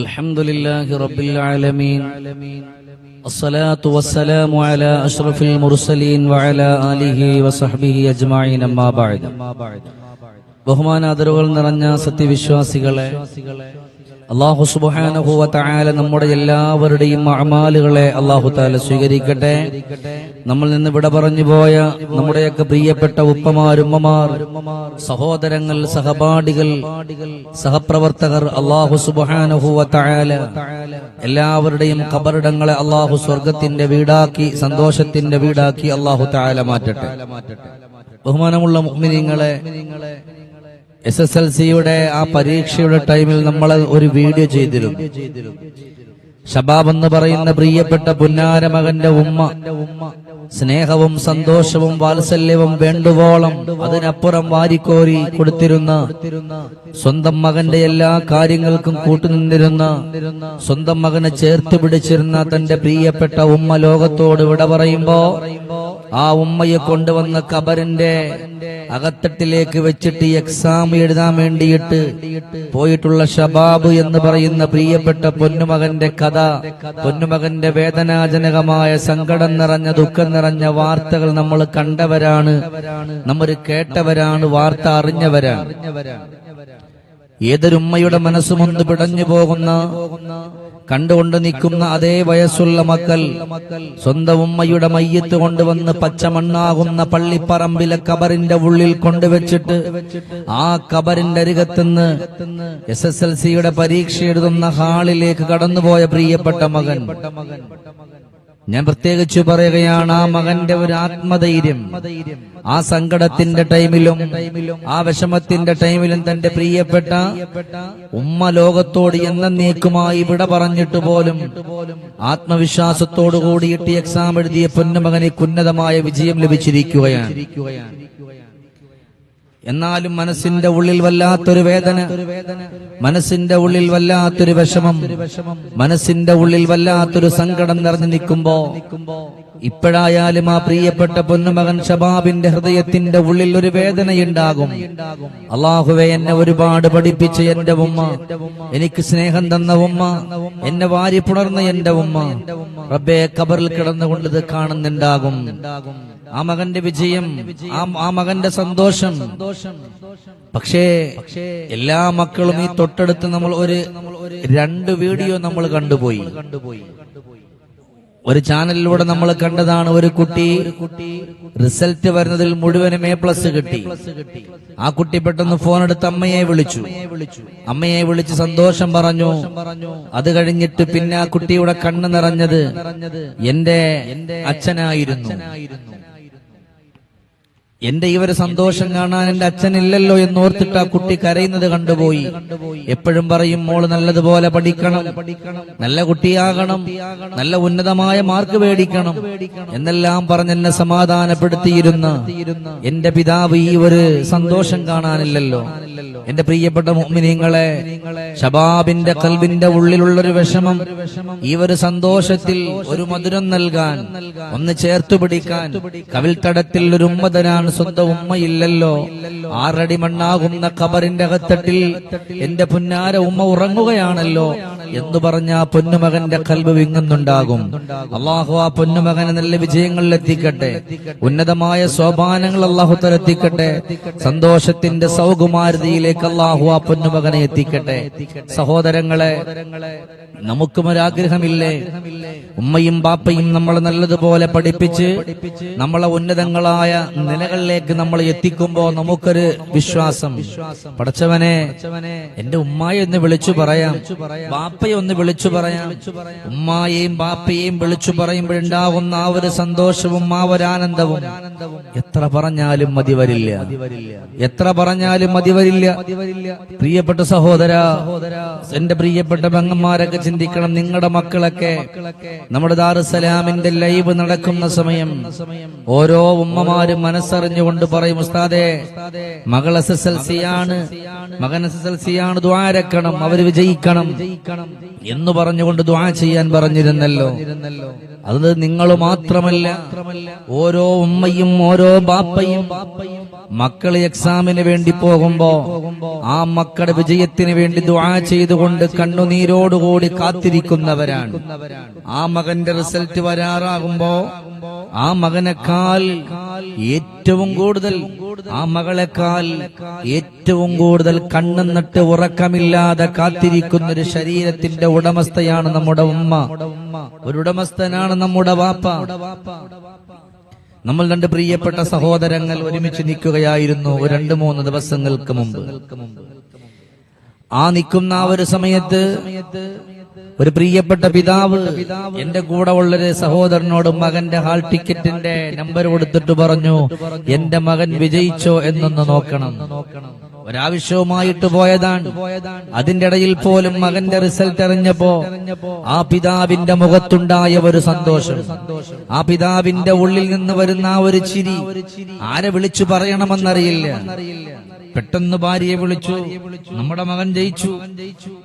الحمد لله رب العالمين الصلاة والسلام على أشرف المرسلين وعلى آله وصحبه أجمعين أما بعد بهمان أدرغل نرنى ستي بشواسي അള്ളാഹു സുബാനഹുവ താല നമ്മുടെ എല്ലാവരുടെയും അമാലുകളെ അള്ളാഹു താല സ്വീകരിക്കട്ടെ. നമ്മൾ നിന്ന് വിട പറഞ്ഞു പോയ നമ്മുടെയൊക്കെ പ്രിയപ്പെട്ട ഉപ്പമാരുമ്മമാർ സഹോദരങ്ങൾ സഹപാഠികൾ സഹപ്രവർത്തകർ അള്ളാഹു സുബാനഹുവ താല എല്ലാവരുടെയും കബറിടങ്ങളെ അള്ളാഹു സ്വർഗത്തിന്റെ വീടാക്കി സന്തോഷത്തിന്റെ വീടാക്കി അള്ളാഹു താല മാറ്റട്ടെ. ബഹുമാനമുള്ള മുഅ്മിനീങ്ങളെ എസ് എസ് എൽ സിയുടെ ആ പരീക്ഷയുടെ ടൈമിൽ നമ്മൾ ഒരു വീഡിയോ ചെയ്തിരുന്നു. ഷബാബ് എന്ന് പറയുന്ന പ്രിയപ്പെട്ട പുന്നാര മകന്റെ ഉമ്മ. സ്നേഹവും സന്തോഷവും വാത്സല്യവും വേണ്ടുവോളം അതിനപ്പുറം വാരിക്കോരി കൊടുത്തിരുന്ന സ്വന്തം മകന്റെ എല്ലാ കാര്യങ്ങൾക്കും കൂട്ടുനിന്നിരുന്ന സ്വന്തം മകനെ ചേർത്ത് പിടിച്ചിരുന്ന തന്റെ പ്രിയപ്പെട്ട ഉമ്മ ലോകത്തോട് വിട പറയുമ്പോ ആ ഉമ്മയെ കൊണ്ടുവന്ന കബറിന്റെ അകത്തട്ടിലേക്ക് വെച്ചിട്ട് എക്സാം എഴുതാൻ വേണ്ടിയിട്ട് പോയിട്ടുള്ള ഷബാബ് എന്ന് പറയുന്ന പ്രിയപ്പെട്ട പൊന്നുമകന്റെ കഥ പൊന്നുമകന്റെ വേദനാജനകമായ സങ്കടം നിറഞ്ഞ ദുഃഖം നിറഞ്ഞ വാർത്തകൾ നമ്മൾ കണ്ടവരാണ്. നമ്മൾ കേട്ടവരാണ് വാർത്ത അറിഞ്ഞവരാണ്. ഏതൊരുമ്മയുടെ മനസ്സുമൊന്ന് പിടഞ്ഞു പോകുന്ന കണ്ടുകൊണ്ട് നിൽക്കുന്ന അതേ വയസ്സുള്ള മക്കൾ സ്വന്തം ഉമ്മയുടെ മയ്യത്ത് കൊണ്ടുവന്ന് പച്ചമണ്ണാകുന്ന പള്ളിപ്പറമ്പിലെ കബറിന്റെ ഉള്ളിൽ കൊണ്ടുവച്ചിട്ട് ആ കബറിന്റെ അരികത്തുനിന്ന് എസ് എസ് എൽ സിയുടെ പരീക്ഷ എഴുതുന്ന ഹാളിലേക്ക് കടന്നുപോയ പ്രിയപ്പെട്ട മകൻ. ഞാൻ പ്രത്യേകിച്ച് പറയുകയാണ് ആ മകന്റെ ഒരു ആത്മധൈര്യം. ആ സങ്കടത്തിന്റെ ടൈമിലും ആ വിഷമത്തിന്റെ ടൈമിലും തന്റെ പ്രിയപ്പെട്ട ഉമ്മ ലോകത്തോട് എന്നേക്കുമായി വിട പറഞ്ഞിട്ട് പോലും ആത്മവിശ്വാസത്തോടു കൂടിയിട്ട് എക്സാം എഴുതിയ പൊന്നുമകനെ ഉന്നതമായ വിജയം ലഭിച്ചിരിക്കുകയാണ്. എന്നാലും മനസ്സിന്റെ ഉള്ളിൽ വല്ലാത്തൊരു വേദന മനസ്സിന്റെ ഉള്ളിൽ വല്ലാത്തൊരു വിഷമം മനസ്സിന്റെ ഉള്ളിൽ വല്ലാത്തൊരു സങ്കടം നിറഞ്ഞു നിൽക്കുമ്പോ ഇപ്പോഴായാലും ആ പ്രിയപ്പെട്ട പൊന്നുമകൻ ഷബാബിന്റെ ഹൃദയത്തിന്റെ ഉള്ളിൽ ഒരു വേദനയുണ്ടാകും. അള്ളാഹുവെ എന്നെ ഒരുപാട് പഠിപ്പിച്ച എന്റെ ഉമ്മ എനിക്ക് സ്നേഹം തന്ന ഉമ്മ എന്നെ വാരി പുണർന്ന എന്റെ ഉമ്മ റബ്ബെ കബറിൽ കിടന്നുകൊണ്ട് ഇത് കാണുന്നുണ്ടാകും. ആ മകന്റെ വിജയം ആ മകന്റെ സന്തോഷം. പക്ഷേ എല്ലാ മക്കളും ഈ തൊട്ടടുത്ത് നമ്മൾ ഒരു രണ്ട് വീഡിയോ നമ്മൾ കണ്ടുപോയി. ഒരു ചാനലിലൂടെ നമ്മൾ കണ്ടതാണ് ഒരു കുട്ടി റിസൾട്ട് വരുന്നതിൽ മുഴുവനും എ പ്ലസ് കിട്ടി. ആ കുട്ടി പെട്ടെന്ന് ഫോൺ എടുത്ത് അമ്മയെ വിളിച്ചു. അമ്മയെ വിളിച്ച് സന്തോഷം പറഞ്ഞു. അത് കഴിഞ്ഞിട്ട് പിന്നെ ആ കുട്ടിയുടെ കണ്ണ് നിറഞ്ഞത് എന്റെ അച്ഛനായിരുന്നു. എന്റെ ഈ ഒരു സന്തോഷം കാണാൻ എന്റെ അച്ഛനില്ലല്ലോ എന്ന് ഓർത്തിട്ട് ആ കുട്ടി കരയുന്നത് കണ്ടുപോയി. എപ്പോഴും പറയും മോൾ നല്ലതുപോലെ പഠിക്കണം. നല്ല കുട്ടിയാകണം. നല്ല ഉന്നതമായ മാർക്ക് മേടിക്കണം. എന്നെല്ലാം പറഞ്ഞ് എന്നെ സമാധാനപ്പെടുത്തിയിരുന്ന എന്റെ പിതാവ് ഈ ഒരു സന്തോഷം കാണാനില്ലല്ലോ. എന്റെ പ്രിയപ്പെട്ട മുഅ്മിനീങ്ങളെ ഷബാബിന്റെ കൽബിന്റെ ഉള്ളിലുള്ളൊരു വിഷമം ഈ ഒരു സന്തോഷത്തിൽ ഒരു മധുരം നൽകാൻ ഒന്ന് ചേർത്തുപിടിക്കാൻ കവിൽത്തടത്തിൽ ഒരു ഉമ്മതനാണ് സ്വന്തം ഉമ്മയില്ലല്ലോ. ആറടി മണ്ണാകുന്ന കബറിന്റെ അകത്തട്ടിൽ എന്റെ പുന്നാര ഉമ്മ ഉറങ്ങുകയാണല്ലോ. എന്ന് പറഞ്ഞ ആ പൊന്നുമകന്റെ കൽബ് വിങ്ങുന്നുണ്ടാകും. അള്ളാഹു ആ പൊന്നുമകനെ നല്ല വിജയങ്ങളിൽ എത്തിക്കട്ടെ ഉന്നതമായ സോപാനങ്ങൾ അള്ളാഹു തലെത്തിക്കട്ടെ സന്തോഷത്തിന്റെ സൗകുമാരതിയിലേക്ക് അള്ളാഹു ആ പൊന്നുമകനെ എത്തിക്കട്ടെ. സഹോദരങ്ങളെ നമുക്കും ഒരാഗ്രഹമില്ലേ? ഉമ്മയും ബാപ്പയും നമ്മളെ നല്ലതുപോലെ പഠിപ്പിച്ച് നമ്മളെ ഉന്നതങ്ങളായ നിലകളിലേക്ക് നമ്മൾ എത്തിക്കുമ്പോ നമുക്കൊരു വിശ്വാസം. പഠിച്ചവനെ എന്റെ ഉമ്മായി എന്ന് വിളിച്ചു പറയാം. ബാപ്പയെ ഒന്ന് വിളിച്ചു പറയാം. ഉമ്മായെയും ബാപ്പയെയും വിളിച്ചു പറയുമ്പോഴുണ്ടാവുന്ന ആ ഒരു സന്തോഷവും ആ ഒരു ആനന്ദവും എത്ര പറഞ്ഞാലും മതി വരില്ല. എത്ര പറഞ്ഞാലും മതി വരില്ല. പ്രിയപ്പെട്ട സഹോദര എന്റെ പ്രിയപ്പെട്ട പെങ്ങന്മാരൊക്കെ ചിന്തിക്കണം നിങ്ങളുടെ മക്കളൊക്കെ. നമ്മുടെ ദാറുസലാമിന്റെ ലൈവ് നടക്കുന്ന സമയം ഓരോ ഉമ്മമാരും മനസ്സറിഞ്ഞുകൊണ്ട് പറയും ഉസ്താദേ മകൾ എസ് എസ് എൽ സി ആണ് മകൻ എസ് എസ് എൽ സി ആണ് ദ്വാരക്കണം അവർ വിജയിക്കണം. എന്ന് പറഞ്ഞുകൊണ്ട് ദ്വാ ചെയ്യാൻ പറഞ്ഞിരുന്നല്ലോ. അത് നിങ്ങൾ മാത്രമല്ല. ഓരോ ഉമ്മയും ഓരോ ബാപ്പയും മക്കൾ എക്സാമിന് വേണ്ടി പോകുമ്പോ ആ മക്കളുടെ വിജയത്തിന് വേണ്ടി ദുആ ചെയ്തുകൊണ്ട് കണ്ണുനീരോടുകൂടി കാത്തിരിക്കുന്നവരാണ്. ആ മകന്റെ റിസൾട്ട് വരാറാകുമ്പോ ആ മകനേക്കാൾ ഏറ്റവും കൂടുതൽ ആ മകളെക്കാൾ ഏറ്റവും കൂടുതൽ കണ്ണെന്നിട്ട് ഉറക്കമില്ലാതെ കാത്തിരിക്കുന്ന ഒരു ശരീരത്തിന്റെ ഉടമസ്ഥയാണ് നമ്മുടെ ഉമ്മ. ഒരു ഉടമസ്ഥനാണ് നമ്മുടെ വാപ്പ. നമ്മൾ രണ്ട് പ്രിയപ്പെട്ട സഹോദരങ്ങൾ ഒരുമിച്ച് നിൽക്കുകയായിരുന്നു രണ്ട് മൂന്ന് ദിവസങ്ങൾക്ക് മുമ്പ്. ആ നിൽക്കുന്ന ആ ഒരു സമയത്ത് ഒരു പ്രിയപ്പെട്ട പിതാവ് എന്റെ കൂടെ ഉള്ളൊരു സഹോദരനോട് മകന്റെ ഹാൾ ടിക്കറ്റിന്റെ നമ്പർ കൊടുത്തിട്ട് പറഞ്ഞു എന്റെ മകൻ വിജയിച്ചോ എന്നൊന്ന് നോക്കണം. നോക്കണം. ഒരാവശ്യവുമായിട്ട് പോയതാണ്. അതിന്റെ ഇടയിൽ പോലും മകന്റെ റിസൾട്ട് അറിഞ്ഞപ്പോ ആ പിതാവിന്റെ മുഖത്തുണ്ടായ ഒരു സന്തോഷം. ആ പിതാവിന്റെ ഉള്ളിൽ നിന്ന് വരുന്ന ആ ഒരു ചിരി ആരെ വിളിച്ചു പറയണമെന്നറിയില്ല. പെട്ടെന്ന് ഭാര്യയെ വിളിച്ചു നമ്മുടെ മകൻ ജയിച്ചു.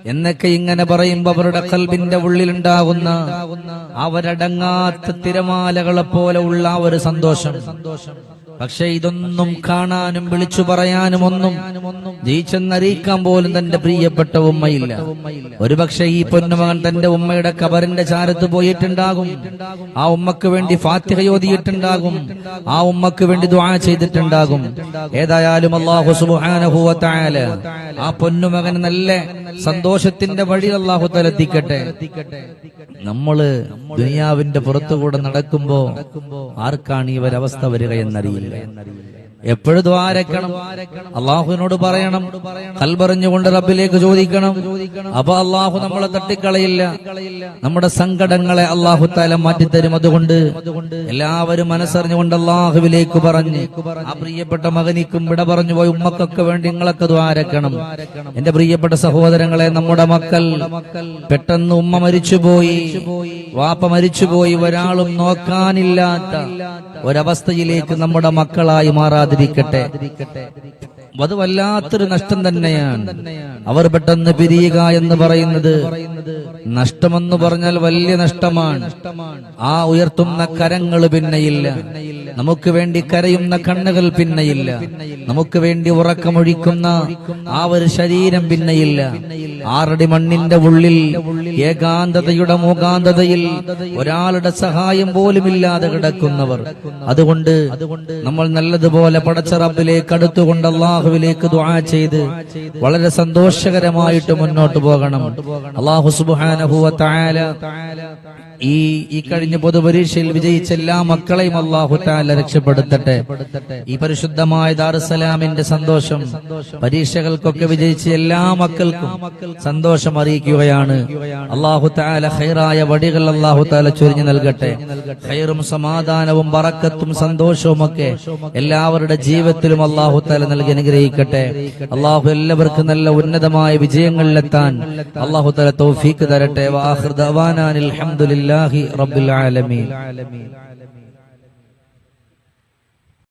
എന്നൊക്കെ ഇങ്ങനെ പറയുമ്പോ അവരുടെ കൽബിന്റെ ഉള്ളിലുണ്ടാകുന്ന അവരടങ്ങാത്ത തിരമാലകളെ പോലെ ഉള്ള ഒരു സന്തോഷം. പക്ഷെ ഇതൊന്നും കാണാനും വിളിച്ചു പറയാനും ഒന്നും ജയിച്ചെന്നറിയിക്കാൻ പോലും തന്റെ പ്രിയപ്പെട്ട ഉമ്മയില്ല. ഒരുപക്ഷെ ഈ പൊന്നുമകൻ തന്റെ ഉമ്മയുടെ കബറിന്റെ ചാരത്ത് പോയിട്ടുണ്ടാകും. ആ ഉമ്മക്ക് വേണ്ടി ഫാത്തിഹ യോതിയിട്ടുണ്ടാകും ആ ഉമ്മക്ക് വേണ്ടി ദുആ ചെയ്തിട്ടുണ്ടാകും. ഏതായാലും അള്ളാഹു തആല ആ പൊന്നുമകൻ നല്ല സന്തോഷത്തിന്റെ വഴി അള്ളാഹു തലെത്തിക്കട്ടെ നമ്മൾ ദുനിയാവിന്റെ പുറത്തുകൂടെ നടക്കുമ്പോ ആർക്കാണ് ഈ ഒരവസ്ഥ വരിക എന്നറിയില്ല എപ്പോഴും ദ്വാരക്കണം. അള്ളാഹുവിനോട് പറയണം. കൽപറഞ്ഞുകൊണ്ട് റബ്ബിലേക്ക് ചോദിക്കണം. അപ്പൊ അള്ളാഹു നമ്മളെ തട്ടിക്കളയില്ല. നമ്മുടെ സങ്കടങ്ങളെ അള്ളാഹു താല മാറ്റിത്തരും അതുകൊണ്ട്. എല്ലാവരും മനസ്സറിഞ്ഞുകൊണ്ട് അള്ളാഹുവിലേക്ക് പറഞ്ഞ്. ആ പ്രിയപ്പെട്ട മകനിക്കും വിട പറഞ്ഞു പോയി. ഉമ്മക്കൊക്കെ വേണ്ടി നിങ്ങളൊക്കെ ദ്വാരക്കണം. എന്റെ പ്രിയപ്പെട്ട സഹോദരങ്ങളെ നമ്മുടെ മക്കൾ. പെട്ടെന്ന് ഉമ്മ മരിച്ചുപോയി. വാപ്പ മരിച്ചുപോയി. ഒരാളും നോക്കാനില്ലാത്ത ഒരവസ്ഥയിലേക്ക് നമ്മുടെ മക്കളായി മാറാതിരിക്കട്ടെ. അത് വല്ലാത്തൊരു നഷ്ടം തന്നെയാണ്. അവർ പെട്ടെന്ന് പിരിയുക എന്ന് പറയുന്നത് നഷ്ടമെന്ന് പറഞ്ഞാൽ വലിയ നഷ്ടമാണ്. ആ ഉയർത്തുന്ന കരങ്ങൾ പിന്നെയില്ല. നമുക്ക് വേണ്ടി കരയുന്ന കണ്ണുകൾ പിന്നെയില്ല. നമുക്ക് വേണ്ടി ഉറക്കമൊഴിക്കുന്ന ആ ഒരു ശരീരം പിന്നെയില്ല. ആറടി മണ്ണിന്റെ ഉള്ളിൽ ഏകാന്തതയുടെ മൂകാന്തതയിൽ ഒരാളുടെ സഹായം പോലും ഇല്ലാതെ കിടക്കുന്നവർ. അതുകൊണ്ട് നമ്മൾ നല്ലതുപോലെ പടച്ചറപ്പിലേക്ക് അടുത്തുകൊണ്ട് അള്ളാഹുവിലേക്ക് ദുആ ചെയ്ത് വളരെ സന്തോഷകരമായിട്ട് മുന്നോട്ട് പോകണം. അള്ളാഹു സുബ്ഹാനഹു വ തആല ഈ ഈ കഴിഞ്ഞ പൊതുപരീക്ഷയിൽ വിജയിച്ച എല്ലാ മക്കളെയും അള്ളാഹു താല രക്ഷപ്പെടുത്തട്ടെ. ഈ പരിശുദ്ധമായ ദാറുസലാമിന്റെ സന്തോഷം പരീക്ഷകൾക്കൊക്കെ വിജയിച്ച എല്ലാ മക്കൾക്കും സന്തോഷം അറിയിക്കുകയാണ്. അള്ളാഹു താല ഹൈറായ വടികൾ അള്ളാഹു താല ചൊരിഞ്ഞു നൽകട്ടെ. ഹൈറും സമാധാനവും പറക്കത്തും സന്തോഷവും ഒക്കെ എല്ലാവരുടെ ജീവിതത്തിലും അള്ളാഹു താല നൽകി അനുഗ്രഹിക്കട്ടെ. അള്ളാഹു എല്ലാവർക്കും നല്ല ഉന്നതമായ വിജയങ്ങളിലെത്താൻ അള്ളാഹു താല തൗഫീക്ക് തരട്ടെ. വാഹൃദാനിൽ لله رب العالمين.